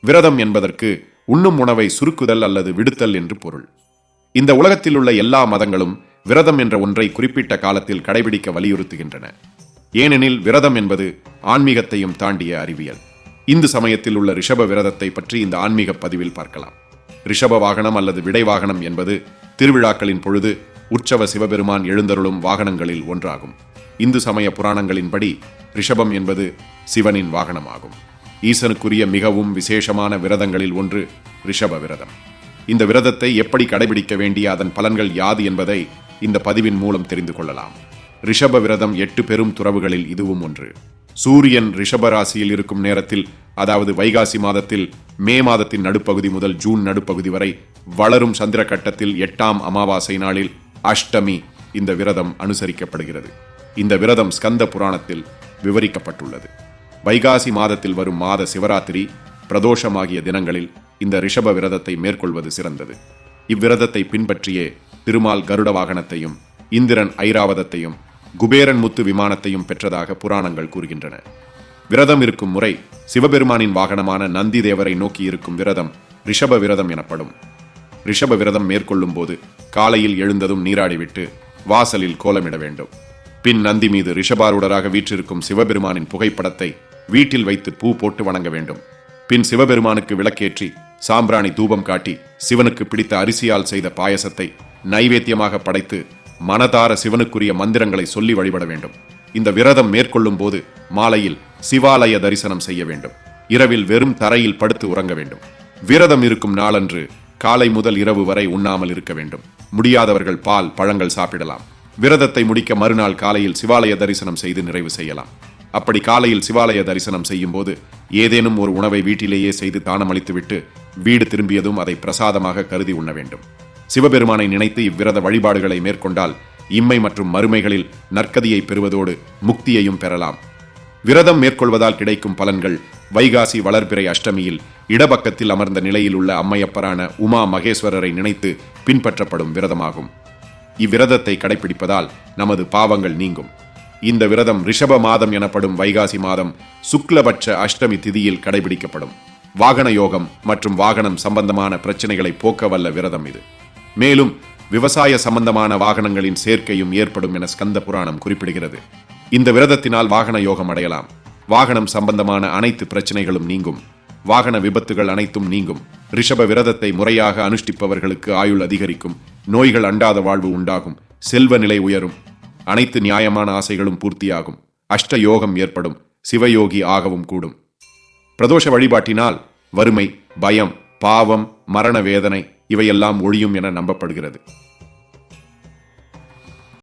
விரதம் என்பதற்கு உண்ணும் உணவை சுருக்குதல் அல்லது விடுத்தல் என்று பொருள். இந்த உலகத்தில் உள்ள எல்லா மதங்களும் விரதம் என்ற ஒன்றை குறிப்பிட்ட காலத்தில் கடைபிடிக்க வலியுறுத்துகின்றன. ஏனெனில் விரதம் என்பது ஆன்மீகத்தையும் தாண்டிய அறிவியல். இந்து சமயத்தில் உள்ள ரிஷப விரதத்தை பற்றி இந்த ஆன்மீக பதிவில் பார்க்கலாம். ரிஷப வாகனம் அல்லது விடை வாகனம் என்பது திருவிழாக்களின் பொழுது உற்சவ சிவபெருமான் எழுந்தருளும் வாகனங்களில் ஒன்றாகும். இந்து சமய புராணங்களின்படி ரிஷபம் என்பது சிவனின் வாகனமாகும். ஈசனுக்குரிய மிகவும் விசேஷமான விரதங்களில் ஒன்று ரிஷப விரதம். இந்த விரதத்தை எப்படி கடைபிடிக்க வேண்டிய அதன் பலன்கள் யாது என்பதை இந்த பதிவின் மூலம் தெரிந்து கொள்ளலாம். ரிஷப விரதம் எட்டு பெரும் துறவுகளில் இதுவும் ஒன்று. சூரியன் ரிஷப ராசியில் இருக்கும் நேரத்தில் அதாவது வைகாசி மாதத்தில் மே மாதத்தின் நடுப்பகுதி முதல் ஜூன் நடுப்பகுதி வரை வளரும் சந்திர கட்டத்தில் எட்டாம் அமாவாசை நாளில் அஷ்டமி இந்த விரதம் அனுசரிக்கப்படுகிறது. இந்த விரதம் ஸ்கந்த புராணத்தில் விவரிக்கப்பட்டுள்ளது. வைகாசி மாதத்தில் வரும் மாத சிவராத்திரி பிரதோஷமாகிய தினங்களில் இந்த ரிஷப விரதத்தை மேற்கொள்வது சிறந்தது. இவ்விரதத்தை பின்பற்றியே திருமால் கருட வாகனத்தையும் இந்திரன் ஐராவதத்தையும் குபேரன் முத்து விமானத்தையும் பெற்றதாக புராணங்கள் கூறுகின்றன. விரதம் இருக்கும் முறை சிவபெருமானின் வாகனமான நந்தி தேவரை நோக்கி இருக்கும் விரதம் ரிஷப விரதம் எனப்படும். ரிஷப விரதம் மேற்கொள்ளும் போது காலையில் எழுந்ததும் நீராடிவிட்டு வாசலில் கோலமிட வேண்டும். பின் நந்தி மீது ரிஷபாரூடராக வீற்றிருக்கும் சிவபெருமானின் புகைப்படத்தை வீட்டில் வைத்து பூ போட்டு வணங்க வேண்டும். பின் சிவபெருமானுக்கு விளக்கேற்றி சாம்பிராணி தூபம் காட்டி சிவனுக்கு பிடித்த அரிசியால் செய்த பாயசத்தை நைவேத்தியமாக படைத்து மனதார சிவனுக்குரிய மந்திரங்களை சொல்லி வழிபட வேண்டும். இந்த விரதம் மேற்கொள்ளும் போது மாலையில் சிவாலய தரிசனம் செய்ய வேண்டும். இரவில் வெறும் தரையில் படுத்து உறங்க வேண்டும். விரதம் இருக்கும் நாளன்று காலை முதல் இரவு வரை உண்ணாமல் இருக்க வேண்டும். முடியாதவர்கள் பால் பழங்கள் சாப்பிடலாம். விரதத்தை முடிக்க மறுநாள் காலையில் சிவாலய தரிசனம் செய்து நிறைவு செய்யலாம். அப்படி காலையில் சிவாலய தரிசனம் செய்யும் போது ஏதேனும் ஒரு உணவை வீட்டிலேயே செய்து தானமளித்துவிட்டு வீடு திரும்பியதும் அதை பிரசாதமாக கருதி உண்ண வேண்டும். சிவபெருமானை நினைத்து இவ்விரத வழிபாடுகளை மேற்கொண்டால் இம்மை மற்றும் மறுமைகளில் நற்கதியை பெறுவதோடு முக்தியையும் பெறலாம். விரதம் மேற்கொள்வதால் கிடைக்கும் பலன்கள் வைகாசி வளர்பிறை அஷ்டமியில் இடபக்கத்தில் அமர்ந்த நிலையில் உள்ள அம்மையப்பரான உமா மகேஸ்வரரை நினைத்து பின்பற்றப்படும் விரதமாகும். இவ்விரதத்தை கடைபிடிப்பதால் நமது பாவங்கள் நீங்கும். இந்த விரதம் ரிஷப மாதம் எனப்படும் வைகாசி மாதம் சுக்லபட்ச அஷ்டமி திதியில் கடைபிடிக்கப்படும். வாகன யோகம் மற்றும் வாகனம் சம்பந்தமான பிரச்சனைகளை போக்க வல்ல விரதம் இது. மேலும் விவசாய சம்பந்தமான வாகனங்களின் சேர்க்கையும் ஏற்படும் என ஸ்கந்த புராணம் குறிப்பிடுகிறது. இந்த விரதத்தினால் வாகன யோகம் அடையலாம். வாகனம் சம்பந்தமான அனைத்து பிரச்சனைகளும் நீங்கும். வாகன விபத்துகள் அனைத்தும் நீங்கும். ரிஷப விரதத்தை முறையாக அனுஷ்டிப்பவர்களுக்கு ஆயுள் அதிகரிக்கும். நோய்கள் அண்டாத வாழ்வு உண்டாகும். செல்வ நிலை உயரும். அனைத்து நியாயமான ஆசைகளும் பூர்த்தியாகும். அஷ்ட யோகம் ஏற்படும். சிவயோகி ஆகவும் கூடும். பிரதோஷ வழிபாட்டினால் வறுமை பயம் பாவம் மரண வேதனை இவையெல்லாம் ஒழியும் என நம்பப்படுகிறது.